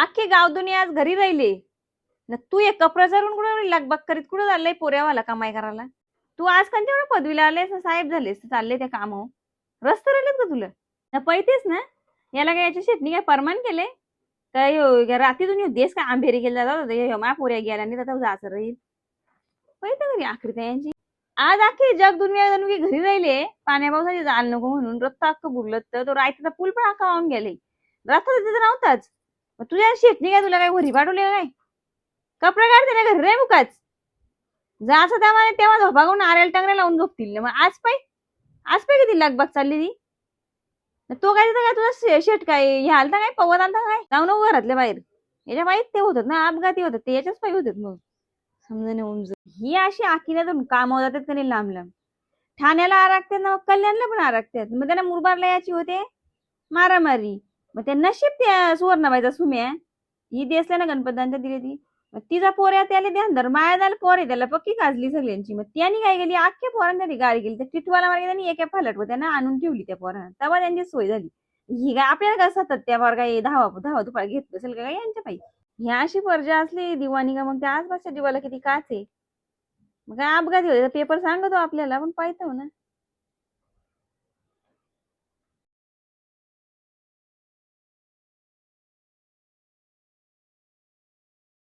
अख्खे गाव दुनिया आज घरी राहिले. न तू एक कपडा चालून कुठं लगबग करीत कुठं चाललंय पोऱ्यावाला कमाई करायला? तू आज कोणत्या एवढं पदवीला आलेस? साहेब झालेस चालले त्या काम रस्त राहिलेत का तुला? ना पैतेस ना? याला काय याच्या शेतनी काय परमान केले काय ह्यो- या रात्रीतून देश काय आंबेरी गेला जातो? मा पोऱ्या गेला नाही तर जायचं राहील. पैसे घरी आखरी त्यांची आज अख्खी जग दुनिया जणू की घरी राहिले पाण्या पावसाचे जाल नको म्हणून. रस्ता अख्खं बुरलत तर तो रायताचा पूल पण अख्खा वाहून गेले रस्ता तिथं नव्हताच. मग तुझ्या शेतनी काय तुला काय घरी पाठवले काय? कपडे काढते ना घरी रे मुकाच. जा असं त्यामुळे तेव्हा झोपा आरेल टांगरे लावून झोपतील. ना. मग आज पाय आज पाय किती लागबाग चालली ती? तो काय तिथं काय तुझा शेट काय हे आलता काय पवत आलता काय? जाऊ नको घरातल्या बाहेर. याच्या बाईत ते होतात ना अपघाती होतात. ते याच्याच पायी होतात मग. समजा नेऊन ही अशी आखीने कामावर जातात का नाही लांब लांब. ठाण्याला आरागतात ना मग कल्याणला पण आरागतात मग त्यांना मुरबारला याची होते मारामारी. मग ते नशीब त्या सुवर्णाबाईचा सुम्या ही देसल्या ना गणपतांच्या दिली ती. मग तिचा पोऱ्या त्याला ध्यान धर. माया झालं पोरे त्याला पक्की गाजली सगळ्यांची. मग त्यांनी काय गेली अख्ख्या पोरांना ती गाडी गेली त्या टिटवाला मार्गे त्यांनी एका फालटवर त्यांना आणून ठेवली त्या पोरांना. तेव्हा त्यांची सोय झाली. ही काय आपल्याला काय सतत त्या पोर काय धावा धावा दुपार घेत बसेल का यांच्या पायी? ह्या अशी पर्जा असली दिवाणी का मग त्या आसपासच्या जीवाला किती काच आहे? मग काय अपघाती होते? पेपर सांगतो आपल्याला पण पाहतो ना.